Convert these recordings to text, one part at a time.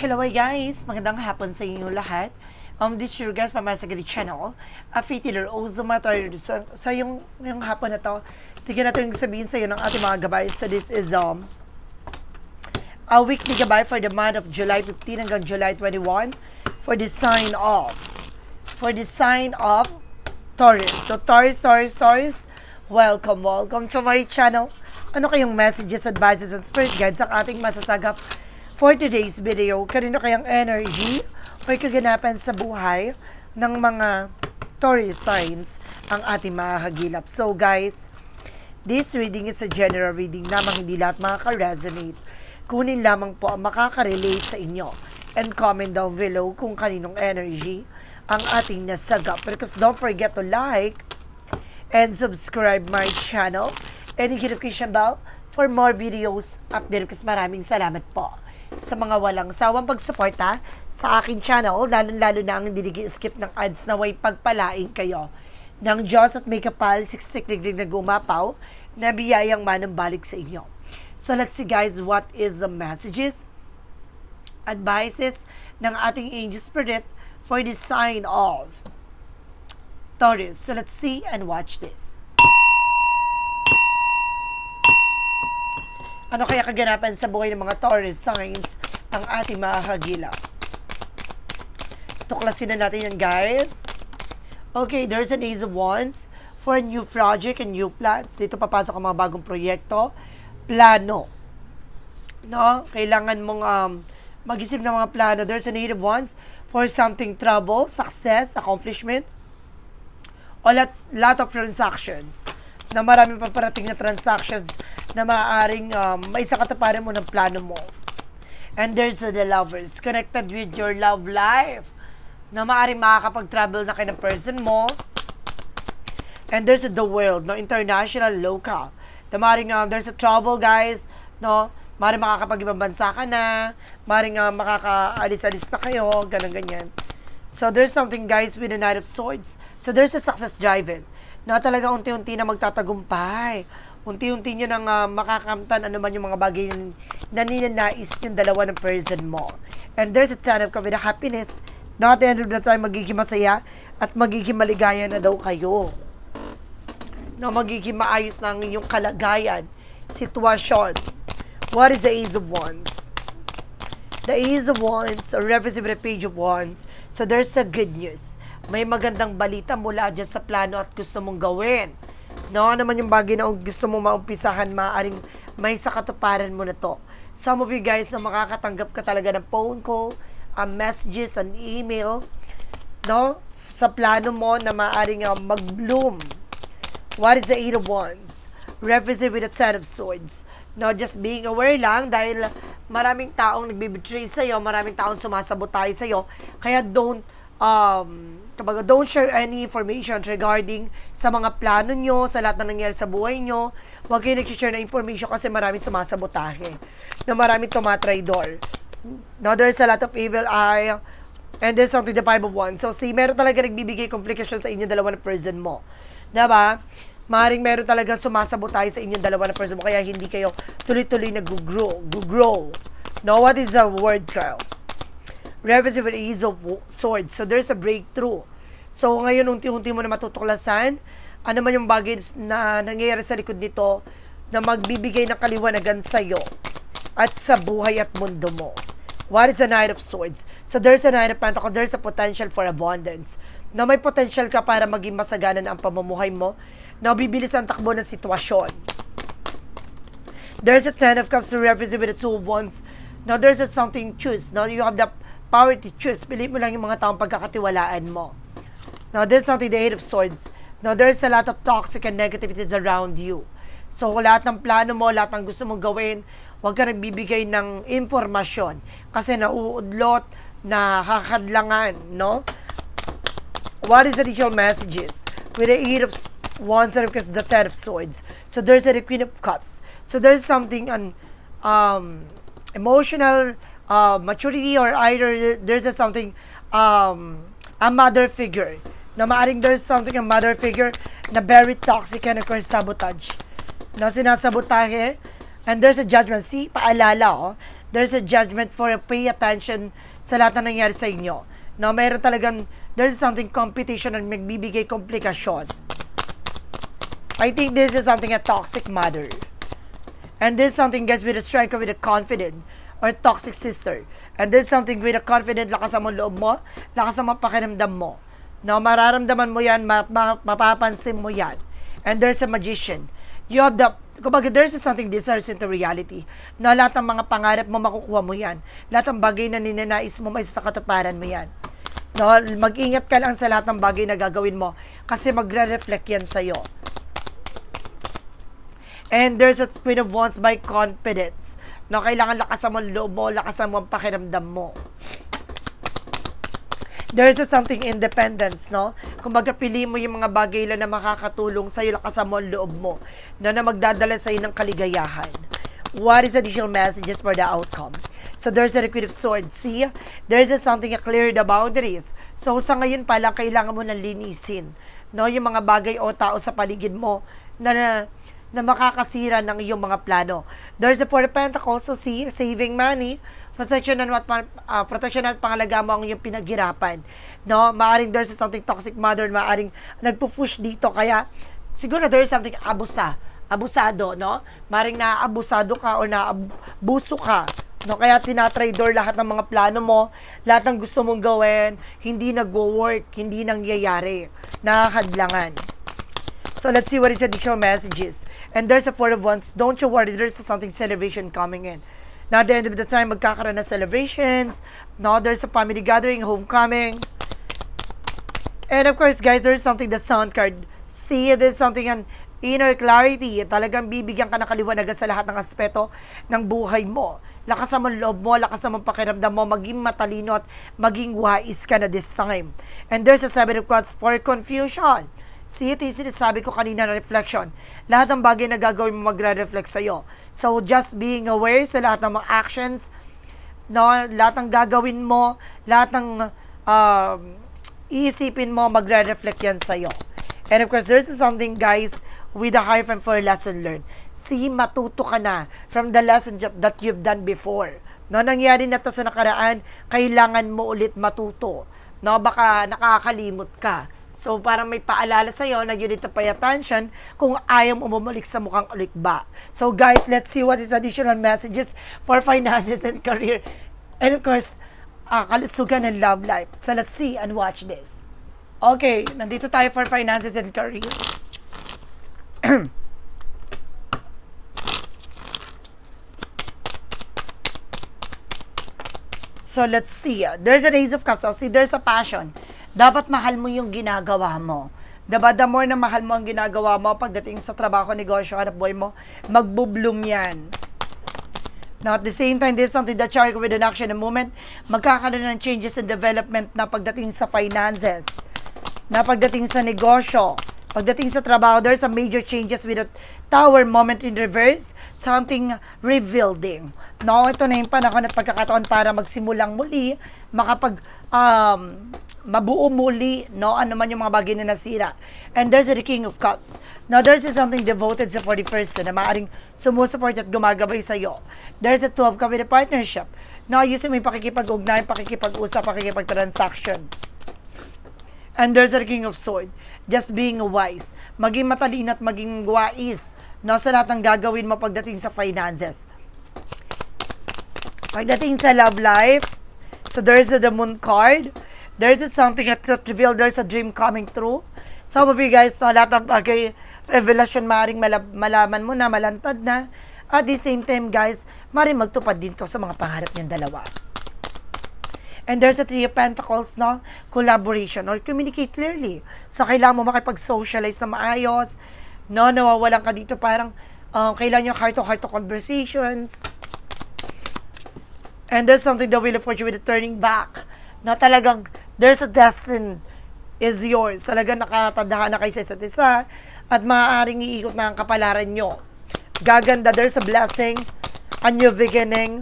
Hello guys! Magandang hapon sa inyo lahat. Um, this is your guys pa sa Gadi Channel. A Fitiler Ozuma sa, sa yung, yung hapon na to. Tignan natin yung sabihin sa iyo ng ating mga gabay. So this is um, a weekly gabay for the month of July 15 hanggang July 21 for the sign of for the sign of Taurus. So Taurus, Taurus, Taurus, welcome, welcome to my channel. Ano kayong messages, advices, and spirit guides ang ating masasagap for today's video? Kanino kayang energy or kaganapan sa buhay ng mga Taurus signs ang ating mga hagilap. So guys, this reading is a general reading lamang hindi lahat makaka-resonate. Kunin lamang po ang makaka-relate sa inyo. And comment down below kung kaninong energy ang ating nasagap. Because don't forget to like and subscribe my channel and hit notification bell for more videos update kasi maraming salamat po sa mga walang sawang pagsuporta sa aking channel, lalo-lalo na ang hindi skip ng ads na way pagpalain kayo ng Diyos at may kapal, siksik digdig na gumapaw na biyayang manambalik sa inyo. So let's see guys, what is the messages, advices ng ating angel spirit for the sign of Taurus. So let's see and watch this. Ano kaya kaganapan sa buhay ng mga Taurus signs ang ating mga hagila? Tuklasin na natin yan, guys. Okay, there's an Ace of Wands for a new project and new plans. Dito papasok ang mga bagong proyekto. Plano. No? Kailangan mong um, mag-isip ng mga plano. There's an Eight of Wands for something trouble, success, accomplishment, o lot, lot of transactions na marami pa parating na transactions na maaaring um, may sa katuparan mo ng plano mo. And there's the, lovers, connected with your love life, na maaaring makakapag-travel na kayo ng person mo. And there's the world, no, international, local. Na maaaring um, there's a travel, guys, no, maaaring makakapag-ibang bansa ka na, maaaring uh, makakaalis-alis na kayo, ganun ganyan. So there's something, guys, with the Knight of Swords. So there's a success driven na talaga unti-unti na magtatagumpay. Unti-unti nyo nang uh, makakamtan ano man yung mga bagay na ninanais yung dalawa ng person mo. And there's a ton of na happiness. Na at the end of the time, magiging masaya at magiging maligaya na daw kayo. Na magiging maayos na ang inyong kalagayan, sitwasyon. What is the Ace of Wands? The Ace of Wands, or with the Page of Wands. So there's a good news may magandang balita mula dyan sa plano at gusto mong gawin. No, ano naman yung bagay na gusto mong maumpisahan, maaaring may sa katuparan mo na to. Some of you guys na makakatanggap ka talaga ng phone call, uh, messages, an email, no? Sa plano mo na maaaring uh, mag-bloom. What is the Eight of Wands? Represent with the Ten of Swords. No, just being aware lang dahil maraming taong nagbibetray sa'yo, maraming taong sumasabotay sa'yo. Kaya don't um, kumbaga, don't share any information regarding sa mga plano nyo, sa lahat na nangyari sa buhay nyo. Huwag kayo nag-share na information kasi marami sumasabotahe. Na marami tumatraidor. Now, there's a lot of evil eye. And there's something the Bible wants. So, see, meron talaga nagbibigay complication sa inyo dalawa na person mo. Diba? Maring meron talaga sumasabotahe sa inyo dalawa na person mo. Kaya hindi kayo tuloy-tuloy nag-grow. grow Now, what is the word trial? Reverse with Ace of Swords. So, there's a breakthrough. So, ngayon, unti-unti mo na matutuklasan ano man yung bagay na nangyayari sa likod nito na magbibigay ng kaliwanagan sa iyo at sa buhay at mundo mo. What is the Knight of Swords? So, there's a Knight of Pentacles. There's a potential for abundance. Na may potential ka para maging masagana na ang pamumuhay mo. Na bibilis ang takbo ng sitwasyon. There's a Ten of Cups to represent with the Two of Wands. Now, there's a something choose. Now, you have the power to choose. Pili mo lang yung mga taong pagkakatiwalaan mo. Now, there's something, the Eight of Swords. Now, there's a lot of toxic and negativities around you. So, lahat ng plano mo, lahat ng gusto mong gawin, huwag ka nagbibigay ng impormasyon. Kasi nauudlot, na kakadlangan, no? What is the initial messages? With the Eight of Wands and because the Ten of Swords. So, there's a Queen of Cups. So, there's something on um, emotional uh, maturity or either there's a something um, a mother figure na maaring there's something a mother figure na very toxic and of course sabotage na sinasabotahe and there's a judgment see paalala oh there's a judgment for pay attention sa lahat na nangyari sa inyo. No, meron talagang, there's something competition and magbibigay komplikasyon. I think this is something a toxic mother. And this is something guys with a strength with a confident or toxic sister. And is something a confident, lakas mo loob mo, lakas mo pakiramdam mo. No, mararamdaman mo yan, ma- ma- mapapansin mo yan. And there's a magician. You have the, kumbaga there's something deserves into reality. Na lahat ng mga pangarap mo, makukuha mo yan. Lahat ng bagay na ninanais mo, may sa katuparan mo yan. No, mag-ingat ka lang sa lahat ng bagay na gagawin mo kasi magre-reflect yan sa'yo. And there's a Queen of Wands by confidence. No, kailangan lakasan mo ang loob mo, lakasan mo ang pakiramdam mo. There's a something independence, no? Kumbaga, pili mo yung mga bagay lang na makakatulong sa'yo, lakasan mo ang loob mo, na na magdadala sa'yo ng kaligayahan. What is additional messages for the outcome? So there's a Queen of Swords. See? There's a something to clear the boundaries. So sa ngayon pa lang, kailangan mo nang linisin. No? Yung mga bagay o tao sa paligid mo na, na na makakasira ng iyong mga plano. There's a Four of Pentacles, so see, saving money, protection at, uh, protection at pangalaga mo ang iyong pinaghirapan. No? Maaring there's something toxic mother, maaring nagpo-push dito, kaya siguro there's something abusa, abusado, no? Maring naabusado ka o naabuso ka. No, kaya tinatraidor lahat ng mga plano mo, lahat ng gusto mong gawin, hindi nagwo-work, hindi nangyayari, nakakadlangan. So let's see what is additional messages. And there's a four of wands. Don't you worry, there's something celebration coming in. Now, the end of the time, magkakaroon na celebrations. Now, there's a family gathering, homecoming. And of course, guys, there's something the sound card. See, there's something an inner clarity. Talagang bibigyan ka ng kaliwanagan sa lahat ng aspeto ng buhay mo. Lakasan mo ang loob mo, lakasan mo ang pakiramdam mo, maging matalino at maging wise ka na this time. And there's a seven of cups for confusion. See, ito yung sinasabi ko kanina na reflection. Lahat ng bagay na gagawin mo magre-reflect sa'yo. So, just being aware sa lahat ng mga actions, no, lahat ng gagawin mo, lahat ng um, iisipin mo, magre-reflect yan sa'yo. And of course, there's something, guys, with a hyphen for lesson learned. See, matuto ka na from the lesson that you've done before. No, nangyari na to sa nakaraan, kailangan mo ulit matuto. No, baka nakakalimot ka. So, parang may paalala sa'yo na you need to pay attention kung ayaw mo bumalik sa mukhang ulikba. So, guys, let's see what is additional messages for finances and career. And of course, uh, kalusugan and love life. So, let's see and watch this. Okay, nandito tayo for finances and career. So, let's see. There's an Ace of Cups. So, see, there's a passion. Dapat mahal mo yung ginagawa mo. Diba? The more na mahal mo ang ginagawa mo, pagdating sa trabaho, negosyo, hanap buhay mo, magbubloom yan. Now, at the same time, this is something that chart with an action and movement, magkakaroon ng changes and development na pagdating sa finances, na pagdating sa negosyo, pagdating sa trabaho, there's a major changes with a tower moment in reverse, something rebuilding. No, ito na yung panahon at pagkakataon para magsimulang muli, makapag, um, mabuo muli, no, ano man yung mga bagay na nasira. And there's the King of Cups. Now, there's something devoted sa 41st na maaaring sumusuport at gumagabay sa'yo. There's the 12 Cup with a partnership. Now, mo yung pakikipag-ugnay, pakikipag-usap, pakikipag-transaction. And there's the King of Sword. Just being wise. Maging matalino at maging wise. No, sa lahat ng gagawin mo pagdating sa finances. Pagdating sa love life, so there's the moon card. There's something that reveal there's a dream coming true. Some of you guys, no, lahat ng bagay, revelation maring malab- malaman mo na, malantad na. At the same time, guys, maring magtupad din to sa mga pangarap niyang dalawa. And there's a Three of Pentacles, no? Collaboration or communicate clearly. So, kailangan mo makipag-socialize na maayos. No, nawawalan ka dito parang uh, kailangan yung heart-to-heart conversations. And there's something that will afford you with the turning back. Na talagang, there's a destiny is yours. Talagang nakatadahan na kayo sa isa't isa at maaaring iikot na ang kapalaran nyo. Gaganda, there's a blessing, a new beginning,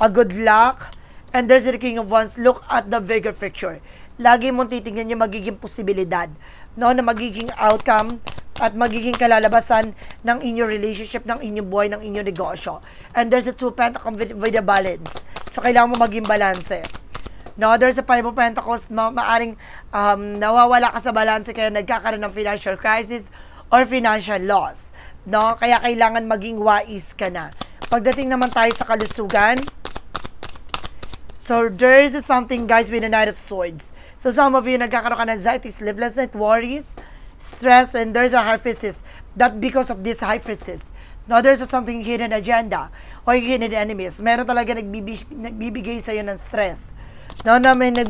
a good luck, and there's the King of Wands. Look at the bigger picture. Lagi mong titingnan yung magiging posibilidad no, na magiging outcome at magiging kalalabasan ng inyong relationship, ng inyong buhay, ng inyong negosyo. And there's a two pentacles with, with a balance. So, kailangan mo maging balanse. No, there's a five of pentacles, ma maaring um, nawawala ka sa balanse kaya nagkakaroon ng financial crisis or financial loss. No, kaya kailangan maging wise ka na. Pagdating naman tayo sa kalusugan, So, there is something, guys, with the Knight of Swords. So, some of you nagkakaroon ka ng anxiety, sleeplessness, worries, stress, and there's a hyphesis. That because of this hyphesis. Now, there's a something hidden agenda or hidden enemies. Meron talaga nagbibig, nagbibigay sa'yo ng stress. No, na may nag,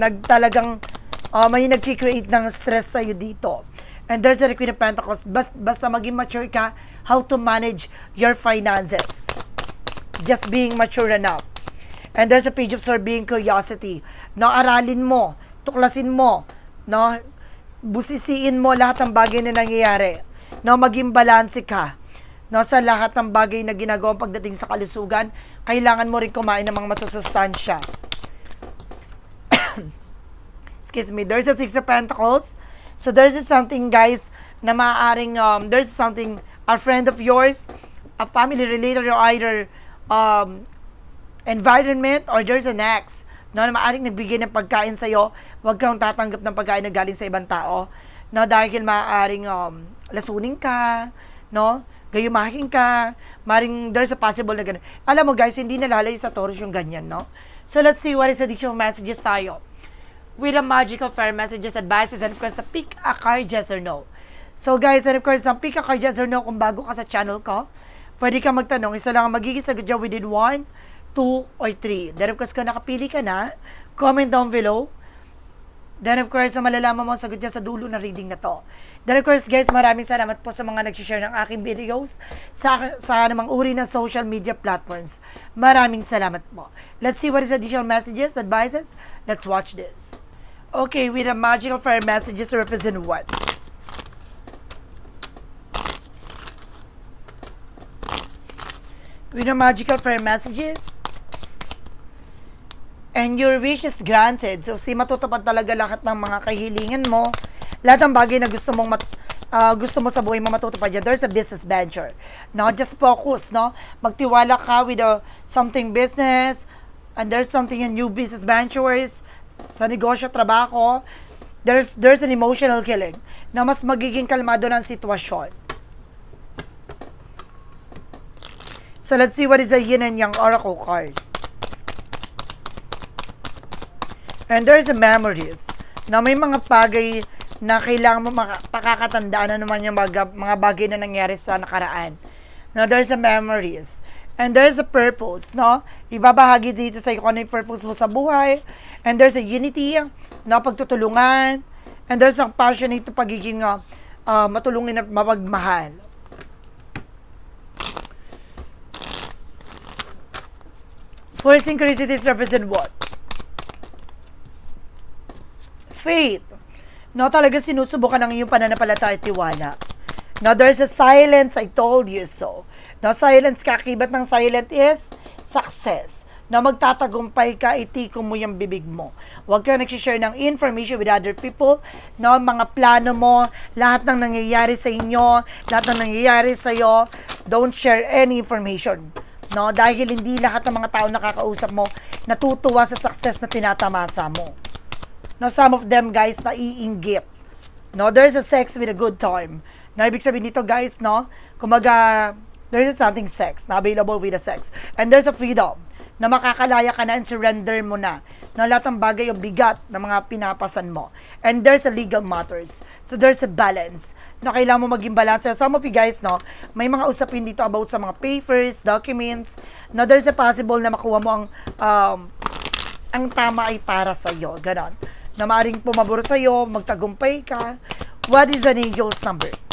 nag talagang, uh, may nagki-create ng stress sa'yo dito. And there's a Queen of Pentacles. But, basta maging mature ka, how to manage your finances. Just being mature enough. And there's a page of sir being curiosity. No, aralin mo, tuklasin mo, no, busisiin mo lahat ng bagay na nangyayari. No, maging balanse ka. No, sa lahat ng bagay na ginagawa pagdating sa kalusugan, kailangan mo rin kumain ng mga masusustansya. Excuse me. There's a Six of Pentacles. So there's something, guys, na maaaring, um, there's something, a friend of yours, a family related or either um, environment or there's an ex no, na maaaring nagbigay ng pagkain sa'yo, huwag kang tatanggap ng pagkain na galing sa ibang tao. No, dahil maaaring um, lasunin ka, no? Gayumahin ka, maring there's a possible na ganun. Alam mo guys, hindi nalalay sa Taurus yung ganyan, no? So let's see what is additional messages tayo. With a magical fair messages, advices, and of course, a pick a card, yes or no. So guys, and of course, ang pick a card, yes or no, kung bago ka sa channel ko, pwede ka magtanong, isa lang ang magiging sagot dyan within 1, 2, or 3. Then of course, kung nakapili ka na, comment down below. Then of course, malalaman mo ang sagot niya sa dulo ng reading na to. Then of course, guys, maraming salamat po sa mga nag-share ng aking videos sa, sa namang uri ng social media platforms. Maraming salamat po. Let's see what is additional messages, advices. Let's watch this. Okay, with a magical fire messages represent what? With a magical fire messages, and your wish is granted. So, si matutupad talaga lahat ng mga kahilingan mo. Lahat ng bagay na gusto mong mat, ah, gusto mo sa buhay mo matutupad yan. There's a business venture. No, just focus, no? Magtiwala ka with a, something business, and there's something in new business ventures, sa negosyo, trabaho, there's, there's an emotional killing na mas magiging kalmado ng sitwasyon. So, let's see what is a yin and yang oracle card. And there's a memories na may mga bagay na kailangan mo maka- pakakatandaan na naman yung mga, mga bagay na nangyari sa nakaraan. Now, there's a memories. And there's a purpose, no? Ibabahagi dito sa kung ano yung purpose mo sa buhay. And there's a unity, no? Pagtutulungan. And there's a passionate pagiging uh, uh, matulungin at mapagmahal. Four synchronicities represent what? faith. No, talaga sinusubukan ng iyong pananampalataya at tiwala. No, there's a silence, I told you so. No, silence, kakibat ng silent is success. No, magtatagumpay ka, itiko mo yung bibig mo. Huwag ka nagsishare ng information with other people. No, mga plano mo, lahat ng nangyayari sa inyo, lahat ng nangyayari sa iyo, don't share any information. No, dahil hindi lahat ng mga tao nakakausap mo natutuwa sa success na tinatamasa mo. No, some of them guys naiinggit. No, there's a sex with a good time. No, ibig sabihin dito guys, no, kumaga, there's a something sex na available with a sex. And there's a freedom na makakalaya ka na and surrender mo na na lahat ng bagay o bigat na mga pinapasan mo. And there's a legal matters. So there's a balance na kailangan mo maging balance. So, some of you guys, no, may mga usapin dito about sa mga papers, documents, na there's a possible na makuha mo ang um, ang tama ay para sa iyo. Ganon. Na maaaring pumabor sa iyo, magtagumpay ka. What is an angel's number?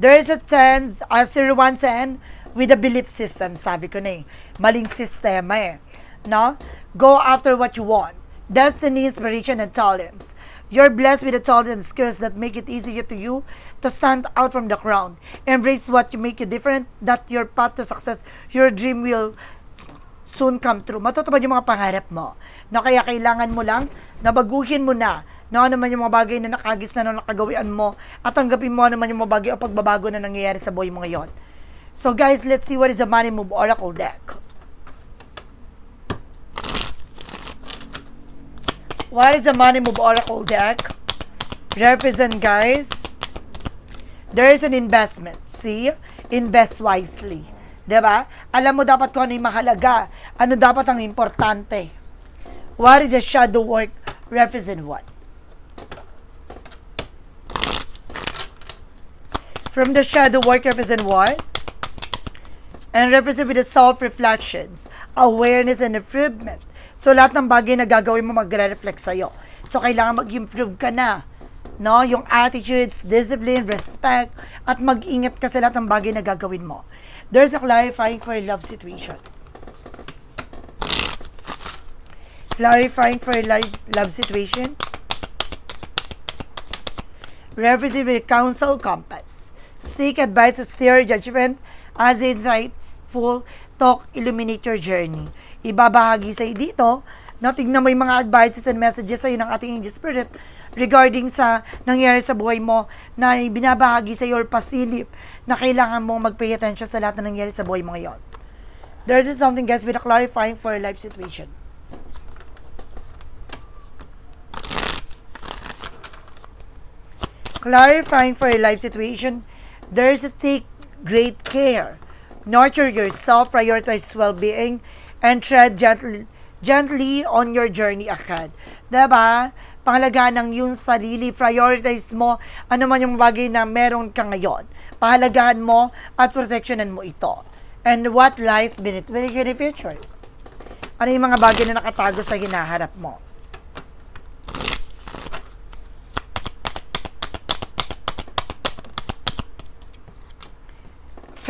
There is a 10, a 0110 with a belief system. Sabi ko na eh. Maling sistema eh. No? Go after what you want. Destiny, inspiration, and talents. You're blessed with the talent and skills that make it easier to you to stand out from the crowd. Embrace what you make you different. That your path to success, your dream will soon come true. Matutupad yung mga pangarap mo. No, kaya kailangan mo lang na baguhin mo na no, ano man yung mga bagay na nakagis na na nakagawian mo at tanggapin mo ano man yung mga bagay o pagbabago na nangyayari sa buhay mo ngayon. So guys, let's see what is the Money Move Oracle deck. What is the Money Move Oracle deck? Represent guys. There is an investment. See? Invest wisely. 'Di ba? Alam mo dapat kung ano yung mahalaga. Ano dapat ang importante. What is the shadow work? Represent what? From the shadow work, represent what? And represent with the self-reflections, awareness, and improvement. So, lahat ng bagay na gagawin mo magre-reflect sa'yo. So, kailangan mag-improve ka na. No? Yung attitudes, discipline, respect, at mag-ingat ka sa lahat ng bagay na gagawin mo. There's a clarifying for a love situation. Clarifying for a life, love situation. Represent with counsel compass. Seek advice to steer judgment as insightful talk illuminate your journey. Ibabahagi sa'yo dito na tignan mo yung mga advices and messages sa'yo ng ating Angel Spirit regarding sa nangyari sa buhay mo na binabahagi sa'yo or pasilip na kailangan mong mag-pay attention sa lahat na nangyari sa buhay mo ngayon. There is something guys with a clarifying for a life situation. clarifying for a life situation, there's a take great care. Nurture yourself, prioritize well-being, and tread gently, gently on your journey ahead. Diba? Pangalagaan ng yung sarili, prioritize mo ano man yung bagay na meron ka ngayon. Pahalagahan mo at protectionan mo ito. And what lies beneath beneath the future? Ano yung mga bagay na nakatago sa hinaharap mo?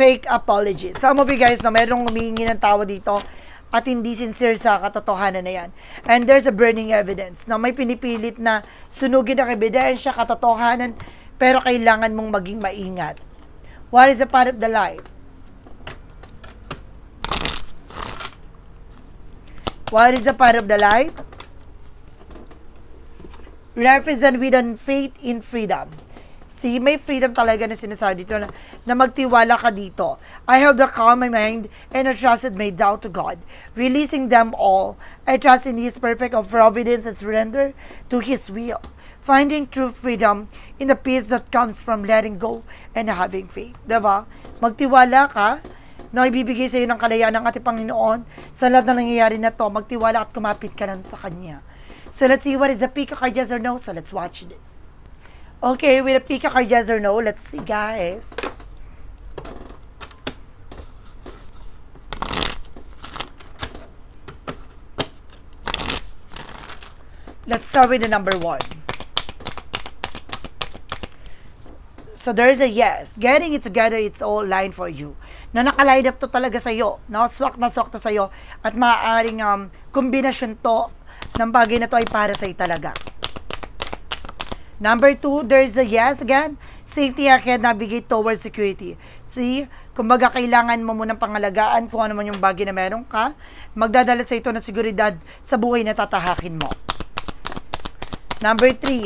Fake apology. Some of you guys na merong humihingi ng tawa dito at hindi sincere sa katotohanan na yan. And there's a burning evidence na may pinipilit na sunugin ang ebidensya, katotohanan, pero kailangan mong maging maingat. What is the part of the light? What is the part of the light? Represent with faith in freedom. See, may freedom talaga na sinasabi dito na, na magtiwala ka dito. I have the calm my mind and I trusted my doubt to God. Releasing them all, I trust in His perfect of providence and surrender to His will. Finding true freedom in the peace that comes from letting go and having faith. Diba? Magtiwala ka na ibibigay sa iyo ng kalayaan ng ating Panginoon sa lahat na nangyayari na to. Magtiwala at kumapit ka lang sa Kanya. So let's see what is the peak of yes or no. So let's watch this. Okay, a pick card yes or no, let's see guys. Let's start with the number one. So there is a yes. Getting it together, it's all line for you. Na nakaline up to talaga sa'yo. No? Swak na swak to sa'yo. At maaaring um, kombinasyon to ng bagay na to ay para sa'yo talaga. Number two, there's a yes again. Safety ahead, navigate towards security. See, kumbaga kailangan mo munang pangalagaan kung ano man yung bagay na meron ka. Magdadala sa ito ng seguridad sa buhay na tatahakin mo. Number three,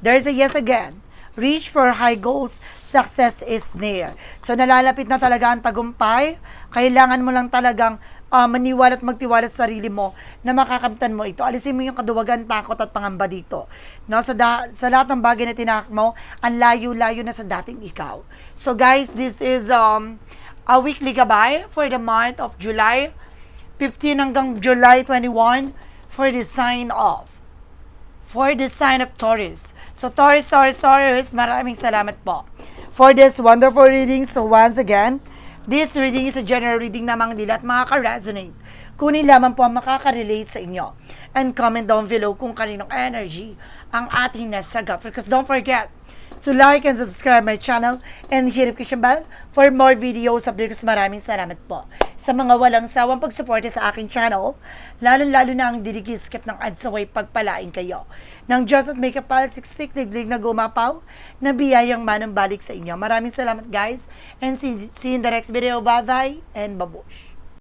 there's a yes again. Reach for high goals, success is near. So nalalapit na talaga ang tagumpay. Kailangan mo lang talagang uh, maniwala at magtiwala sa sarili mo na makakamtan mo ito. Alisin mo yung kaduwagan, takot at pangamba dito. No, sa, da- sa lahat ng bagay na tinahak mo, ang layo-layo na sa dating ikaw. So guys, this is um, a weekly gabay for the month of July 15 hanggang July 21 for the sign of for the sign of Taurus. So Taurus, Taurus, Taurus, maraming salamat po for this wonderful reading. So once again, This reading is a general reading namang nila at makaka-resonate. Kunin lamang po ang makaka-relate sa inyo. And comment down below kung kaninong energy ang ating nasagap. Because don't forget to like and subscribe my channel and hit notification bell for more videos updates. Maraming salamat po sa mga walang sawang pagsuporta sa aking channel, lalo-lalo na ang didigi-skip ng ads away pagpalain kayo. Ng Diyos at may kapal siksik diglig na gumapaw na biyayang manang balik sa inyo. Maraming salamat guys and see, see you in the next video. Bye-bye and babush.